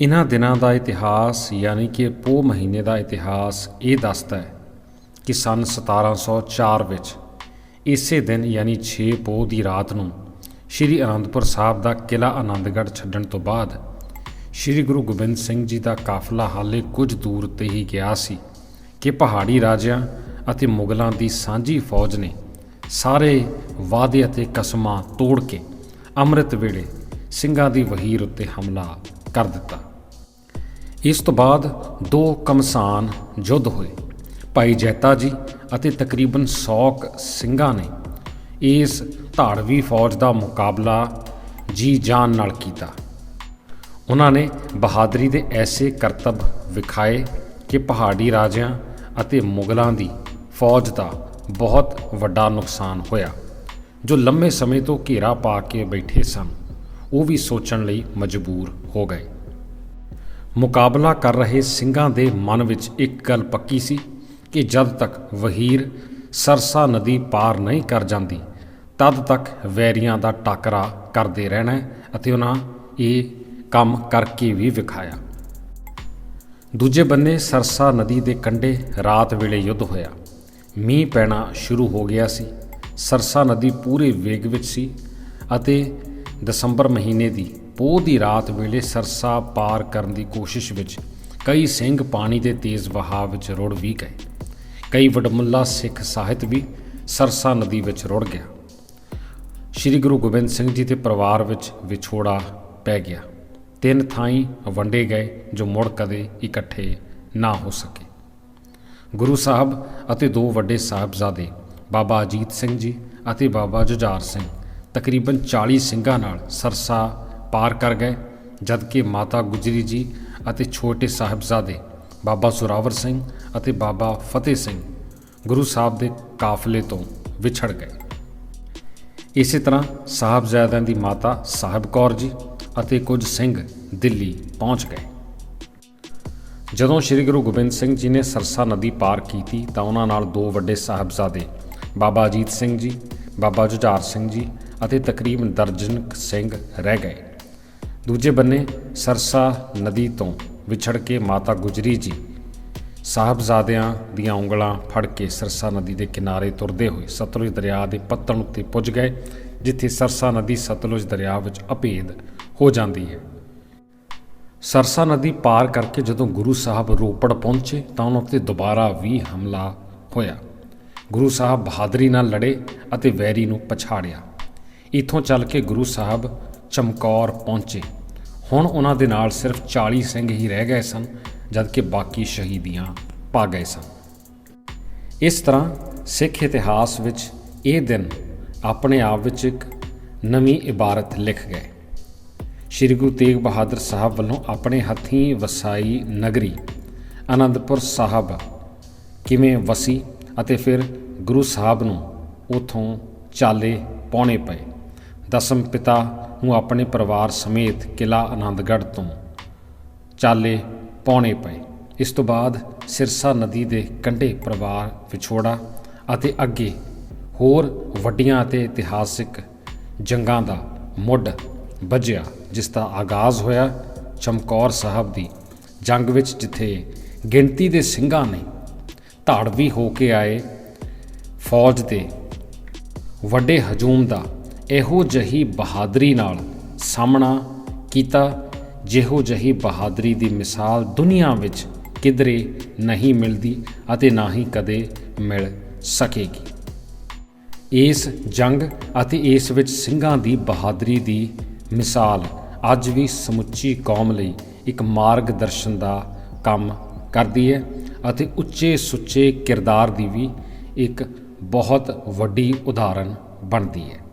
ਇਹਨਾਂ ਦਿਨਾਂ ਦਾ ਇਤਿਹਾਸ ਯਾਨੀ ਕਿ ਪੋਹ ਮਹੀਨੇ ਦਾ ਇਤਿਹਾਸ ਇਹ ਦੱਸਦਾ ਹੈ ਕਿ ਸਨ 1704 ਵਿੱਚ ਇਸੇ ਦਿਨ ਯਾਨੀ 6 ਪੋਹ ਦੀ ਰਾਤ ਨੂੰ ਸ਼੍ਰੀ ਅਨੰਦਪੁਰ ਸਾਹਿਬ ਦਾ ਕਿਲਾ ਆਨੰਦਗੜ੍ਹ ਛੱਡਣ ਤੋਂ ਬਾਅਦ ਸ਼੍ਰੀ ਗੁਰੂ ਗੋਬਿੰਦ ਸਿੰਘ ਜੀ ਦਾ ਕਾਫਲਾ ਹਾਲੇ ਕੁਝ ਦੂਰ ਤੇ ਹੀ ਗਿਆ ਸੀ ਕਿ ਪਹਾੜੀ ਰਾਜਿਆਂ ਅਤੇ ਮੁਗਲਾਂ ਦੀ ਸਾਂਝੀ ਫੌਜ ਨੇ ਸਾਰੇ ਵਾਅਦੇ ਅਤੇ ਕਸਮਾਂ ਤੋੜ ਕੇ ਅੰਮ੍ਰਿਤ ਵੇਲੇ ਸਿੰਘਾਂ ਦੀ ਵਹੀਰ ਉੱਤੇ ਹਮਲਾ ਕਰ ਦਿੱਤਾ। ਇਸ ਤੋਂ ਬਾਅਦ ਦੋ ਕਮਸਾਨ ਯੁੱਧ ਹੋਏ। ਭਾਈ ਜੈਤਾ ਜੀ ਅਤੇ ਤਕਰੀਬਨ 100 ਕੁ ਸਿੰਘਾਂ ਨੇ ਇਸ ਧਾੜਵੀ ਫੌਜ ਦਾ ਮੁਕਾਬਲਾ ਜੀ ਜਾਨ ਨਾਲ ਕੀਤਾ। ਉਹਨਾਂ ਨੇ ਬਹਾਦਰੀ ਦੇ ਐਸੇ ਕਰਤੱਵ ਵਿਖਾਏ ਕਿ ਪਹਾੜੀ ਰਾਜਿਆਂ ਅਤੇ ਮੁਗਲਾਂ ਦੀ ਫੌਜ ਦਾ ਬਹੁਤ ਵੱਡਾ ਨੁਕਸਾਨ ਹੋਇਆ, ਜੋ ਲੰਮੇ ਸਮੇਂ ਤੋਂ ਘੇਰਾ ਪਾ ਕੇ ਬੈਠੇ ਸਨ। ਉਹ ਵੀ ਸੋਚਣ ਲਈ ਮਜਬੂਰ ਹੋ ਗਏ। ਮੁਕਾਬਲਾ ਕਰ ਰਹੇ ਸਿੰਘਾਂ ਦੇ ਮਨ ਵਿੱਚ ਇੱਕ ਗੱਲ ਪੱਕੀ ਸੀ ਕਿ ਜਦ ਤੱਕ ਵਹੀਰ ਸਰਸਾ ਨਦੀ ਪਾਰ ਨਹੀਂ ਕਰ ਜਾਂਦੀ, ਤਦ ਤੱਕ ਵੈਰੀਆਂ ਦਾ ਟਾਕਰਾ ਕਰਦੇ ਰਹਿਣਾ ਅਤੇ ਉਹਨਾਂ ਇਹ ਕੰਮ ਕਰਕੇ ਵੀ ਵਿਖਾਇਆ। ਦੂਜੇ ਬੰਨੇ ਸਰਸਾ ਨਦੀ ਦੇ ਕੰਢੇ ਰਾਤ ਵੇਲੇ ਯੁੱਧ ਹੋਇਆ। ਮੀਂਹ ਪੈਣਾ ਸ਼ੁਰੂ ਹੋ ਗਿਆ ਸੀ। ਸਰਸਾ ਨਦੀ ਪੂਰੇ ਵੇਗ ਵਿੱਚ ਸੀ ਅਤੇ ਦਸੰਬਰ ਮਹੀਨੇ ਦੀ ਪੋਹ ਦੀ ਰਾਤ ਵੇਲੇ ਸਰਸਾ ਪਾਰ ਕਰਨ ਦੀ ਕੋਸ਼ਿਸ਼ ਵਿੱਚ ਕਈ ਸਿੰਘ ਪਾਣੀ ਦੇ ਤੇਜ਼ ਵਹਾਅ ਵਿੱਚ ਰੁੜ ਵੀ ਗਏ। ਕਈ ਵਡਮੁੱਲਾ ਸਿੱਖ ਸਾਹਿਤ ਵੀ ਸਰਸਾ ਨਦੀ ਵਿੱਚ ਰੁੜ ਗਿਆ। ਸ੍ਰੀ ਗੁਰੂ ਗੋਬਿੰਦ ਸਿੰਘ ਜੀ ਦੇ ਪਰਿਵਾਰ ਵਿੱਚ ਵਿਛੋੜਾ ਪੈ ਗਿਆ। ਤਿੰਨ ਥਾਈਂ ਵੰਡੇ ਗਏ ਜੋ ਮੁੜ ਕਦੇ ਇਕੱਠੇ ਨਾ ਹੋ ਸਕੇ। ਗੁਰੂ ਸਾਹਿਬ ਅਤੇ ਦੋ ਵੱਡੇ ਸਾਹਿਬਜ਼ਾਦੇ, ਬਾਬਾ ਅਜੀਤ ਸਿੰਘ ਜੀ ਅਤੇ ਬਾਬਾ ਜੁਝਾਰ ਸਿੰਘ, ਤਕਰੀਬਨ 40 ਸਿੰਘਾਂ ਨਾਲ ਸਰਸਾ ਪਾਰ ਕਰ ਗਏ, ਜਦਕਿ ਮਾਤਾ ਗੁਜਰੀ ਜੀ ਅਤੇ ਛੋਟੇ ਸਾਹਿਬਜ਼ਾਦੇ ਬਾਬਾ ਸੁਰਾਵਰ ਸਿੰਘ ਅਤੇ ਬਾਬਾ ਫਤਿਹ ਸਿੰਘ ਗੁਰੂ ਸਾਹਿਬ ਦੇ ਕਾਫਲੇ ਤੋਂ ਵਿਛੜ ਗਏ। ਇਸੇ ਤਰ੍ਹਾਂ ਸਾਹਿਬਜ਼ਾਦਿਆਂ ਦੀ ਮਾਤਾ ਸਾਹਿਬ ਕੌਰ ਜੀ ਅਤੇ ਕੁਝ ਸਿੰਘ ਦਿੱਲੀ ਪਹੁੰਚ ਗਏ। ਜਦੋਂ ਸ੍ਰੀ ਗੁਰੂ ਗੋਬਿੰਦ ਸਿੰਘ ਜੀ ਨੇ ਸਰਸਾ ਨਦੀ ਪਾਰ ਕੀਤੀ ਤਾਂ ਉਹਨਾਂ ਨਾਲ ਦੋ ਵੱਡੇ ਸਾਹਿਬਜ਼ਾਦੇ, ਬਾਬਾ ਅਜੀਤ ਸਿੰਘ ਜੀ, ਬਾਬਾ ਜੁਝਾਰ ਸਿੰਘ ਜੀ ਅਤੇ ਤਕਰੀਬਨ ਦਰਜਨ ਸਿੰਘ ਰਹਿ ਗਏ। ਦੂਜੇ ਬੰਨੇ ਸਰਸਾ ਨਦੀ ਤੋਂ ਵਿਛੜ ਕੇ ਮਾਤਾ ਗੁਜਰੀ ਜੀ ਸਾਹਿਬਜ਼ਾਦਿਆਂ ਦੀਆਂ ਉਂਗਲਾਂ ਫੜ ਕੇ ਸਰਸਾ ਨਦੀ ਦੇ ਕਿਨਾਰੇ ਤੁਰਦੇ ਹੋਏ ਸਤਲੁਜ ਦਰਿਆ ਦੇ ਪੱਤਣ ਉੱਤੇ ਪੁੱਜ ਗਏ, ਜਿੱਥੇ ਸਰਸਾ ਨਦੀ ਸਤਲੁਜ ਦਰਿਆ ਵਿੱਚ ਅਭੇਦ ਹੋ ਜਾਂਦੀ ਹੈ। ਸਰਸਾ ਨਦੀ ਪਾਰ ਕਰਕੇ ਜਦੋਂ ਗੁਰੂ ਸਾਹਿਬ ਰੋਪੜ ਪਹੁੰਚੇ ਤਾਂ ਉਹਨਾਂ ਉੱਤੇ ਦੁਬਾਰਾ ਵੀ ਹਮਲਾ ਹੋਇਆ। ਗੁਰੂ ਸਾਹਿਬ ਬਹਾਦਰੀ ਨਾਲ ਲੜੇ ਅਤੇ ਵੈਰੀ ਨੂੰ ਪਛਾੜਿਆ। ਇੱਥੋਂ ਚੱਲ ਕੇ ਗੁਰੂ ਸਾਹਿਬ ਚਮਕੌਰ ਪਹੁੰਚੇ। ਹੁਣ ਉਹਨਾਂ ਦੇ ਨਾਲ ਸਿਰਫ 40 ਸਿੰਘ ਹੀ ਰਹਿ ਗਏ ਸਨ, ਜਦਕਿ ਬਾਕੀ ਸ਼ਹੀਦੀਆਂ ਪਾ ਗਏ ਸਨ। ਇਸ ਤਰ੍ਹਾਂ ਸਿੱਖ ਇਤਿਹਾਸ ਵਿੱਚ ਇਹ ਦਿਨ ਆਪਣੇ ਆਪ ਵਿੱਚ ਇੱਕ ਨਵੀਂ ਇਬਾਰਤ ਲਿਖ ਗਏ। ਸ਼੍ਰੀ ਗੁਰੂ ਤੇਗ ਬਹਾਦਰ ਸਾਹਿਬ ਵੱਲੋਂ ਆਪਣੇ ਹੱਥੀਂ ਵਸਾਈ ਨਗਰੀ ਅਨੰਦਪੁਰ ਸਾਹਿਬ ਕਿਵੇਂ ਵਸੀ ਅਤੇ ਫਿਰ ਗੁਰੂ ਸਾਹਿਬ ਨੂੰ ਉਥੋਂ ਚਾਲੇ ਪਾਉਣੇ ਪਏ। ਦਸਮ ਪਿਤਾ ਨੂੰ ਆਪਣੇ ਪਰਿਵਾਰ ਸਮੇਤ ਕਿਲਾ ਆਨੰਦਗੜ੍ਹ ਤੋਂ। ਚਾਲੇ ਪਾਉਣੇ ਪਏ। ਇਸ ਤੋਂ ਬਾਅਦ ਸਿਰਸਾ ਨਦੀ ਦੇ ਕੰਢੇ ਪਰਿਵਾਰ ਵਿਛੋੜਾ ਅਤੇ ਅੱਗੇ ਹੋਰ ਵੱਡੀਆਂ ਅਤੇ ਇਤਿਹਾਸਿਕ ਜੰਗਾਂ ਦਾ ਮੁੱਢ ਵੱਜਿਆ, ਜਿਸ ਦਾ ਆਗਾਜ਼ ਹੋਇਆ ਚਮਕੌਰ ਸਾਹਿਬ ਦੀ ਜੰਗ ਵਿੱਚ, ਜਿੱਥੇ ਗਿਣਤੀ ਦੇ ਸਿੰਘਾਂ ਨੇ ਧਾੜਵੀ ਹੋ ਕੇ ਆਏ ਫੌਜ ਦੇ ਵੱਡੇ ਹਜੂਮ ਦਾ ਇਹੋ ਜਹੀ ਬਹਾਦਰੀ ਨਾਲ ਸਾਹਮਣਾ ਕੀਤਾ, ਜਿਹੋ ਜਹੀ ਬਹਾਦਰੀ ਦੀ ਮਿਸਾਲ ਦੁਨੀਆ ਵਿੱਚ ਕਿਧਰੇ ਨਹੀਂ ਮਿਲਦੀ ਅਤੇ ਨਾ ਹੀ ਕਦੇ ਮਿਲ ਸਕੇਗੀ। ਇਸ ਜੰਗ ਅਤੇ ਇਸ ਵਿੱਚ ਸਿੰਘਾਂ ਦੀ ਬਹਾਦਰੀ ਦੀ ਮਿਸਾਲ ਅੱਜ ਵੀ ਸਮੁੱਚੀ ਕੌਮ ਲਈ ਇੱਕ ਮਾਰਗਦਰਸ਼ਨ ਦਾ ਕੰਮ ਕਰਦੀ ਹੈ ਅਤੇ ਉੱਚੇ ਸੁੱਚੇ ਕਿਰਦਾਰ ਦੀ ਵੀ ਇੱਕ ਬਹੁਤ ਵੱਡੀ ਉਦਾਹਰਨ ਬਣਦੀ ਹੈ।